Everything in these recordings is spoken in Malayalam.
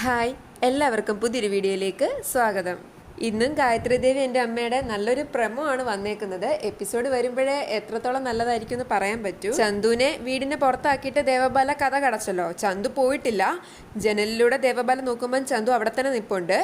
ഹായ് എല്ലാവർക്കും പുതിയൊരു വീഡിയോയിലേക്ക് സ്വാഗതം. ഇന്നും ഗായത്രി ദേവി എന്റെ അമ്മയുടെ നല്ലൊരു പ്രമോയാണ് വന്നേക്കുന്നത്. എപ്പിസോഡ് വരുമ്പോഴേ എത്രത്തോളം നല്ലതായിരിക്കും എന്ന് പറയാൻ പറ്റൂ. ചന്തുവിനെ വീടിനെ പുറത്താക്കിയിട്ട് ദേവബാല കഥ കടച്ചല്ലോ. ചന്തു പോയിട്ടില്ല. ജനലിലൂടെ ദേവബാല നോക്കുമ്പോൾ ചന്തു അവിടെ തന്നെ നിപ്പുണ്ട്.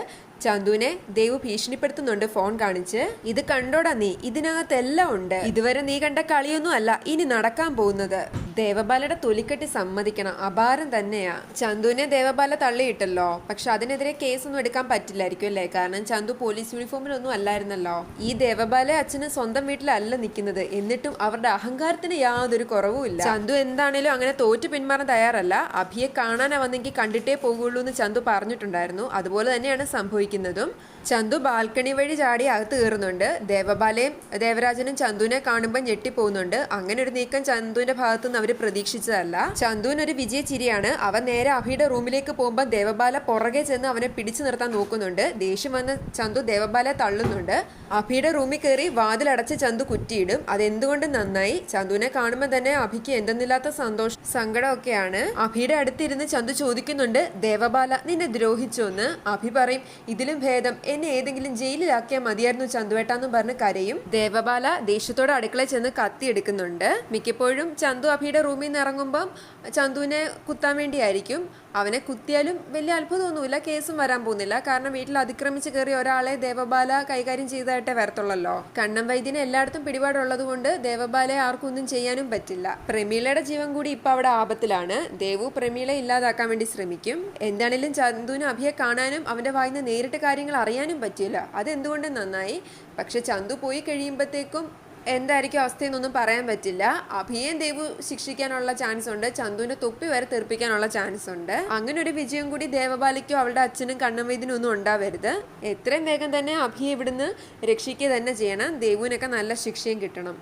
ചന്തുവിനെ ദേവു ഭീഷണിപ്പെടുത്തുന്നുണ്ട് ഫോൺ കാണിച്ച്. ഇത് കണ്ടോടാ നീ? ഇതിനകത്തെല്ലാം ഉണ്ട്. ഇതുവരെ നീ കണ്ട കളിയൊന്നും അല്ല. ഇനി നടക്കാൻ പോകുന്നത്. ദേവബാലയുടെ തൊലിക്കെട്ടി സമ്മതിക്കണം. അപാരം തന്നെയാ. ചന്തുവിനെ ദേവബാല തള്ളിയിട്ടല്ലോ. പക്ഷെ അതിനെതിരെ കേസൊന്നും എടുക്കാൻ പറ്റില്ലായിരിക്കും അല്ലേ? കാരണം ചന്തു പോലീസ് യൂണിഫോമിലൊന്നും അല്ലായിരുന്നല്ലോ. ഈ ദേവബാല അച്ഛന് സ്വന്തം വീട്ടിലല്ല നിൽക്കുന്നത്. എന്നിട്ടും അവരുടെ അഹങ്കാരത്തിന് യാതൊരു കുറവുമില്ല ചന്തു എന്താണേലും അങ്ങനെ തോറ്റു പിന്മാറാൻ തയ്യാറല്ല. അഭിയെ കാണാനാ വന്നെങ്കിൽ കണ്ടിട്ടേ പോകുള്ളൂ എന്ന് ചന്തു പറഞ്ഞിട്ടുണ്ടായിരുന്നു. അതുപോലെ തന്നെയാണ് സംഭവിക്കുന്നതും. ചന്തു ബാൽക്കണി വഴി ചാടി അകത്ത് കയറുന്നുണ്ട്. ദേവബാലയും ദേവരാജനും ചന്തുവിനെ കാണുമ്പോൾ ഞെട്ടിപ്പോകുന്നുണ്ട് അങ്ങനെ ഒരു നീക്കം ചന്തുവിന്റെ ഭാഗത്ത് നിന്ന് അവർ പ്രതീക്ഷിച്ചതല്ല. ചന്തുവിന് ഒരു വിജയ ചിരിയാണ് അവൻ നേരെ അഭിയുടെ റൂമിലേക്ക് പോകുമ്പോൾ ദേവബാല പുറകെ ചെന്ന് അവനെ പിടിച്ചു നിർത്താൻ നോക്കുന്നുണ്ട്. ദേഷ്യം വന്ന് ചന്തു ദേവബാല തള്ളുന്നുണ്ട്. അഭിയുടെ റൂമിൽ കയറി വാതിലടച്ച് ചന്തു കുറ്റിയിടും. അതെന്തുകൊണ്ട് നന്നായി? ചന്തുവിനെ കാണുമ്പോൾ തന്നെ അഭിക്ക് എന്തെന്നില്ലാത്ത സന്തോഷം സങ്കടമൊക്കെയാണ്. അഭിയുടെ അടുത്തിരുന്ന് ചന്തു ചോദിക്കുന്നുണ്ട് ദേവബാല നിന്നെ ദ്രോഹിച്ചോന്ന്? അഭി പറയും ഇതിലും ഭേദം. എന്നെ ഏതെങ്കിലും ജയിലിലാക്കിയാൽ മതിയായിരുന്നു ചന്തുവേട്ടാന്നും പറഞ്ഞ് കരയും. ദേവബാല ദേഷ്യത്തോടെ അടുക്കളയിൽ ചെന്ന് കത്തി എടുക്കുന്നുണ്ട് മിക്കപ്പോഴും ചന്തു അഭിയുടെ റൂമിൽ നിന്ന് ഇറങ്ങുമ്പം ചന്തുവിനെ കുത്താൻ വേണ്ടിയായിരിക്കും. അവനെ കുത്തിയാലും വലിയ അത്ഭുതമൊന്നുമില്ല കേസും വരാൻ പോകുന്നില്ല. കാരണം വീട്ടിൽ അതിക്രമിച്ച് കയറിയ ഒരാളെ ദേവബാല കൈകാര്യം ചെയ്തതായിട്ടേ വരത്തുള്ളല്ലോ. കണ്ണം വൈദ്യനെ എല്ലായിടത്തും പിടിപാടുള്ളത് കൊണ്ട് ദേവബാലയെ ആർക്കും ഒന്നും ചെയ്യാനും പറ്റില്ല. പ്രമീളയുടെ ജീവൻ കൂടി ഇപ്പൊ അവിടെ ആപത്തിലാണ്. ദേവു പ്രമീളയെ ഇല്ലാതാക്കാൻ വേണ്ടി ശ്രമിക്കും. എന്താണേലും ചന്തുവിന് അഭിയെ കാണാനും അവന്റെ വായിന്ന് നേരിട്ട് കാര്യങ്ങൾ അറിയാനും പറ്റില്ല അതെന്തുകൊണ്ട് നന്നായി? പക്ഷെ ചന്തു പോയി കഴിയുമ്പോഴത്തേക്കും എന്തായിരിക്കും അവസ്ഥയെന്നൊന്നും പറയാൻ പറ്റില്ല. അഭിയേം ദേവു ശിക്ഷിക്കാനുള്ള ചാൻസ് ഉണ്ട്. ചന്തുവിന്റെ തൊപ്പി വരെ തെറിപ്പിക്കാനുള്ള ചാൻസ് ഉണ്ട്. അങ്ങനെ ഒരു വിജയം കൂടി ദേവബാലിക്കോ അവളുടെ അച്ഛനും കണ്ണവൈദ്യനും ഒന്നും ഉണ്ടാവരുത്. എത്രയും വേഗം തന്നെ അഭിയെ ഇവിടുന്ന് രക്ഷിക്കുക തന്നെ ചെയ്യണം. ദേവുവിനൊക്കെ നല്ല ശിക്ഷയും കിട്ടണം.